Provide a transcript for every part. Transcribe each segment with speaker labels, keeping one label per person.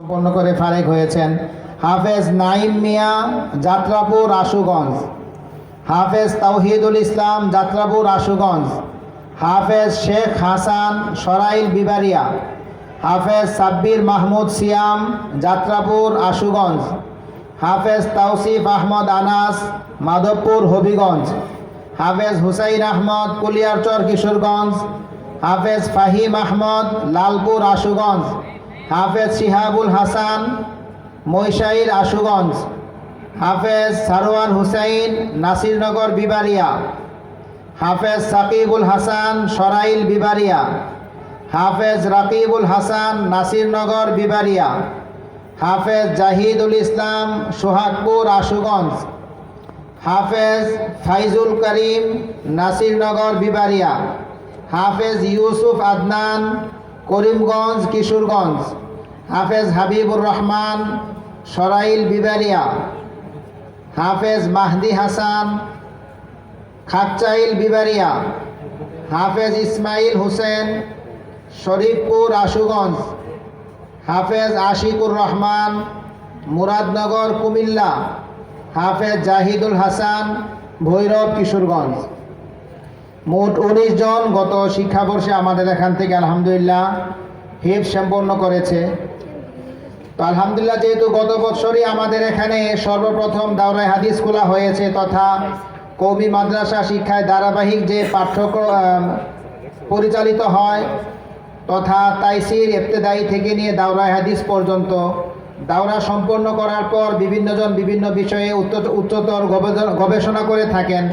Speaker 1: সম্পন্ন করে ফারেক হয়েছেন। হাফেজ নাইম মিয়া, যাত্রাপুর, আশুগঞ্জ। হাফেজ তাওহিদুল ইসলাম, যাত্রাপুর, আশুগঞ্জ। হাফেজ শেখ হাসান, সরাইল বিবারিয়া। হাফেজ সাব্বির মাহমুদ সিয়াম, যাত্রাপুর, আশুগঞ্জ। হাফেজ তাওসিফ আহমদ আনাস, মাধবপুর, হবিগঞ্জ। হাফেজ হুসাইন আহমদ, কুলিয়ারচর, কিশোরগঞ্জ। হাফেজ ফাহিম আহমদ, লালপুর, আশুগঞ্জ। হাফেজ শিহাবুল হাসান মৈশাইর আশুগঞ্জ। হাফেজ সারোয়ার হুসাইন, নাসিরনগর বিবারিয়া হাফেজ সাকিবুল হাসান, সরাইল বিবারিয়া হাফেজ রাকিবুল হাসান, নাসিরনগর বিবারিয়া হাফেজ জাহিদুল ইসলাম, সোহাগপুর আশুগঞ্জ। হাফেজ ফাইজুল করিম, নাসিরনগর বিবারিয়া হাফেজ ইউসুফ আদনান করিমগঞ্জ, কিশোরগঞ্জ। হাফেজ হাবিবুর রহমান, সরাইল বিবারিয়া। হাফেজ মাহদি হাসান খাকচাইল বিবারিয়া। হাফেজ ইসমাইল হোসেন, শরীফপুর, আশুগঞ্জ। হাফেজ আশিকুর রহমান, মুরাদনগর, কুমিল্লা। হাফেজ জাহিদুল হাসান, ভৈরব, কিশোরগঞ্জ। মোট উনিশ জন গত শিক্ষাবর্ষে আমাদের এখান থেকে আলহামদুলিল্লাহ হিফ সম্পন্ন করেছে। তো আলহামদুলিল্লাহ যেহেতু গত বছরই আমাদের এখানে সর্বপ্রথম দাওরাই হাদিস খোলা হয়েছে তথা কৌমি মাদ্রাসা শিক্ষায় ধারাবাহিক যে পাঠ্যক্রম পরিচালিত হয় তথা তাইসির ইবতেদায়ী থেকে নিয়ে দাওরাই হাদিস পর্যন্ত। দাওরা সম্পন্ন করার পর বিভিন্নজন বিভিন্ন বিষয়ে উচ্চ- উচ্চতর গবেষণা করে থাকেন।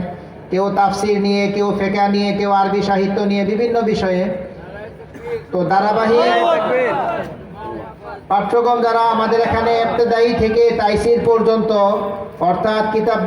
Speaker 1: কেউ তাফসির নিয়ে, কেউ ফেকা নিয়ে, কেউ আরবি সাহিত্য নিয়ে, বিভিন্ন বিষয়ে। তো ধারাবাহিক পাঠ্যক্রম যারা আমাদের এখানে ইবতেদায়ী থেকে তাইসির পর্যন্ত, অর্থাৎ কিতাব